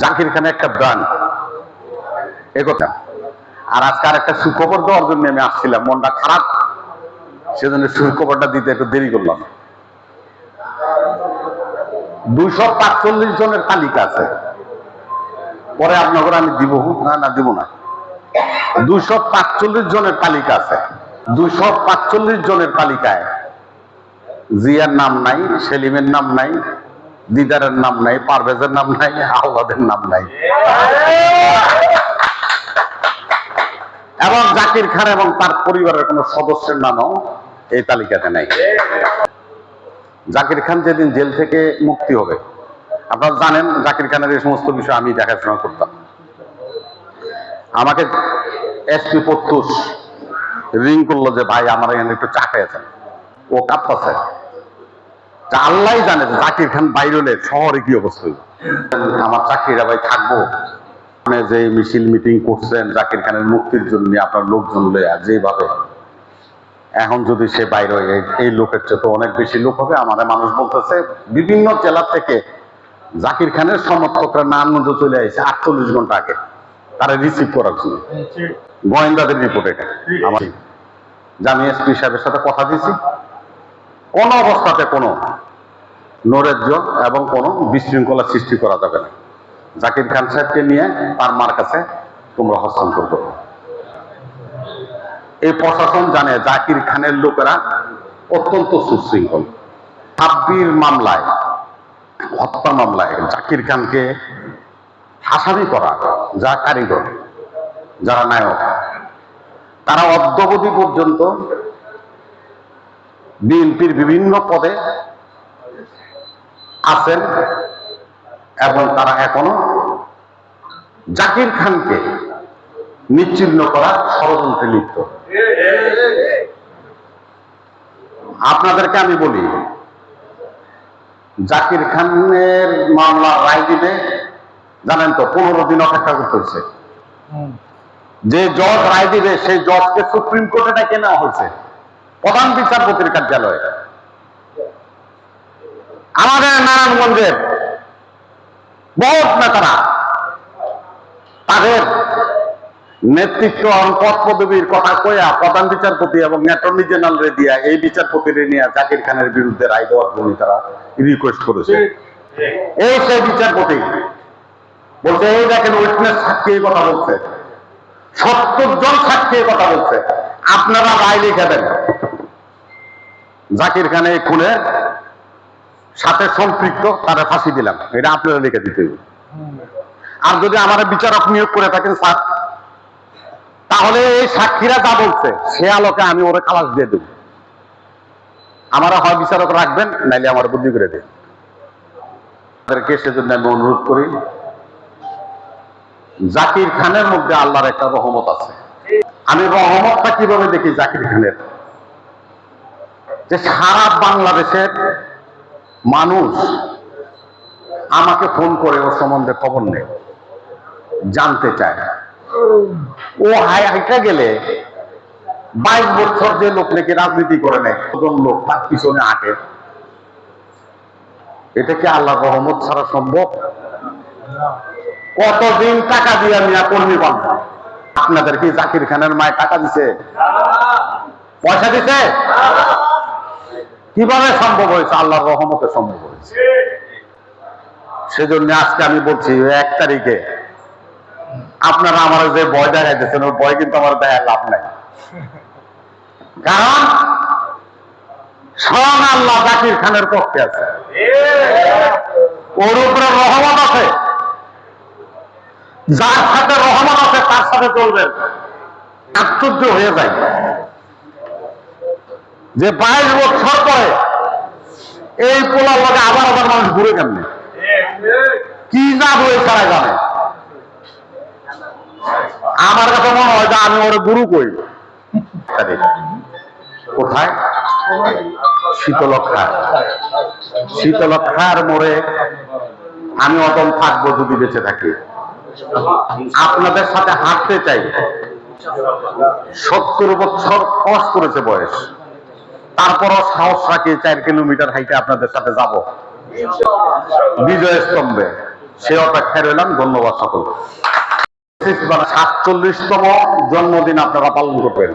জাকির খানে একটা কথা। আর আজকে আর একটা সুখবর দেওয়ার জন্য আমি আসছিলাম, মনটা খারাপ। সেজন্য সুখবরটা দিতে একটু দেরি করলাম। দুইশো পাঁচচল্লিশ জনের তালিকা আছে। পরে আপনাকে আমি দিব না না দিব না। দুইশো পাঁচচল্লিশ জনের তালিকা আছে। দুইশো পাঁচচল্লিশ জনের তালিকায় জিয়ার নাম নাই, সেলিমের নাম নাই দিদারের নাম নাই, পারভেজের নাম নাই আহ্লাদের নাম নাই। এবং জাকির খান এবং তার পরিবারের কোন সদস্যের নামও এই তালিকাতে নাই। জাকির খান যেদিন জেল থেকে মুক্তি হবে, আপনারা জানেন জাকির খানের এই সমস্ত বিষয় আমি দেখাশোনা করতাম। আমাকে এসপি প্রত্যুষ রিং করল যে, ভাই, আমার এখানে একটু চা খেয়েছেন ও কাঁপতাছে আল্লাহ জানে জাকির খান বাইরে হলে শহরে কি অবস্থা আমার চাকরিরা ভাই থাকব। আপনি যে মিছিল মিটিং করছেন জাকির খানের মুক্তির জন্য আপনার লোকজন লয়া যেভাবে। এখন যদি সে বাইরে এই- এই লোকের চেয়ে তো অনেক বেশি লোক হবে। আমাদের মানুষ বলতেছে বিভিন্ন জেলা থেকে জাকির খানের সমর্থকরা নারায়ণগঞ্জ চলে আসছে আটচল্লিশ ঘণ্টা আগে তারা রিসিভ করার জন্য। গোয়েন্দাদের রিপোর্ট এটা। আমার যে আমি এসপি সাহেবের সাথে কথা দিয়েছি কোন অবস্থাতে কোনো নৈরাজ্য এবং কোনো বিশৃঙ্খলা সৃষ্টি করা যাবে না। জাকির খান সাহেবকে নিয়ে তার মার কাছে তোমরা হস্তান্তর করো। এই প্রশাসন জানে জাকির খানের লোকেরা অত্যন্ত সুশৃঙ্খল। ছাব্বির মামলায়, হত্যা মামলায় জাকির খানকে আসামি করা যা কারিগর, যারা নায়ক, তারা অদ্যবধি পর্যন্ত বিএনপির বিভিন্ন পদে আছেন এবং তারা এখনও জাকির খানকে নিচ্ছিন্ন করা ষড়যন্ত্রে লিপ্ত। আপনাদেরকে আমি বলি জাকির খানের মামলা রায় দিবে জানেন তো পনেরো দিন অপেক্ষা করতে হচ্ছে যে জজ রায় দিবে সেই জজকে সুপ্রিম কোর্টে ডেকে নেওয়া হয়েছে। প্রধান বিচারপতির কার্যালয়ে। আমাদের নারায়ণগঞ্জের বহুত নেতারা তাদের নেতৃত্ব পদ পদবীর কথা কয়া প্রধান বিচারপতি এবং অ্যাটর্নি জেনারেল দিয়া এই বিচারপতির নিয়ে জাকির খানের বিরুদ্ধে রায় দেওয়ার জন্য তারা রিকোয়েস্ট করেছে। এই সেই বিচারপতি বলছে, এই দেখেন উইটনেস সাক্ষী এই কথা বলছে। সত্তর জন সাক্ষী এই কথা বলছে। আপনারা রায় লিখে দেন। জাকির খানে খুনে সাথে সম্পৃক্ত, তারা ফাঁসি দিলাম। এটা আপনারা লিখে দিতে আর যদি আমার বিচারক নিয়োগ করে থাকেন, স্যার, তাহলে এই সাক্ষীরা যা বলছে, সে আলোকে আমি ওরে খালাস দিয়ে দেব। আমার হয় বিচারক রাখবেন, নাইলে আমার বুদ্ধি করে দেন। তাদেরকে সেজন্য আমি অনুরোধ করি, জাকির খানের মধ্যে আল্লাহর একটা রহমত আছে। আমি রহমতটা কীভাবে দেখি জাকির খানের? যে সারা বাংলাদেশের মানুষ আমাকে ফোন করে ওর সম্বন্ধে খবর নেই জানতে চায়। ও হাই হাইটা গেলে বাইশ বছর যে লোক নাকি রাজনীতি করে নেয় লোক তার পিছনে আটে। এটা কি আল্লাহ রহমত ছাড়া সম্ভব? কতদিন টাকা দিয়ে মিয়া কর্মী বান্ধব আপনাদের কি জাকির খানের মায় টাকা দিছে? পয়সা দিছে? কীভাবে সম্ভব হয়েছে? আল্লাহর রহমতে সম্ভব হয়েছে। সেজন্য আজকে আমি বলছি, এক তারিখে আপনারা আমার যে ভয় দেখাইতেছেন, ওই ভয় কিন্তু আমার দেখায় লাভ নাই। কারণ স্বয়ং আল্লাহ জাকির খানের পক্ষে আছে। ওর উপরে রহমত আছে। যার সাথে রহমত আছে, তার সাথে চলবেন আশ্চর্য হয়ে যায়। যে বাইশ বছর পরে এই পোলার লগে আবার আবার মানুষ ঘুরে কেমনে? কি যাব এই তারা জানে। আমার কাছে মনে হয় যে আমি ওর গুরু কই। কোথায়? শীতলক্ষা শীতলক্ষার মোড়ে আমি অদম থাকব যদি বেঁচে থাকি। আপনাদের সাথে হাঁটতে চাই। সত্তর বছর ক্রস করেছে বয়স। তারপরও সাহস রাখি চার কিলোমিটার হাইটে আপনাদের সাথে যাব। বিজয় স্তম্ভে সে অপেক্ষায় রইলাম, ধন্যবাদ সকল সাতচল্লিশতম জন্মদিন আপনারা পালন করবেন।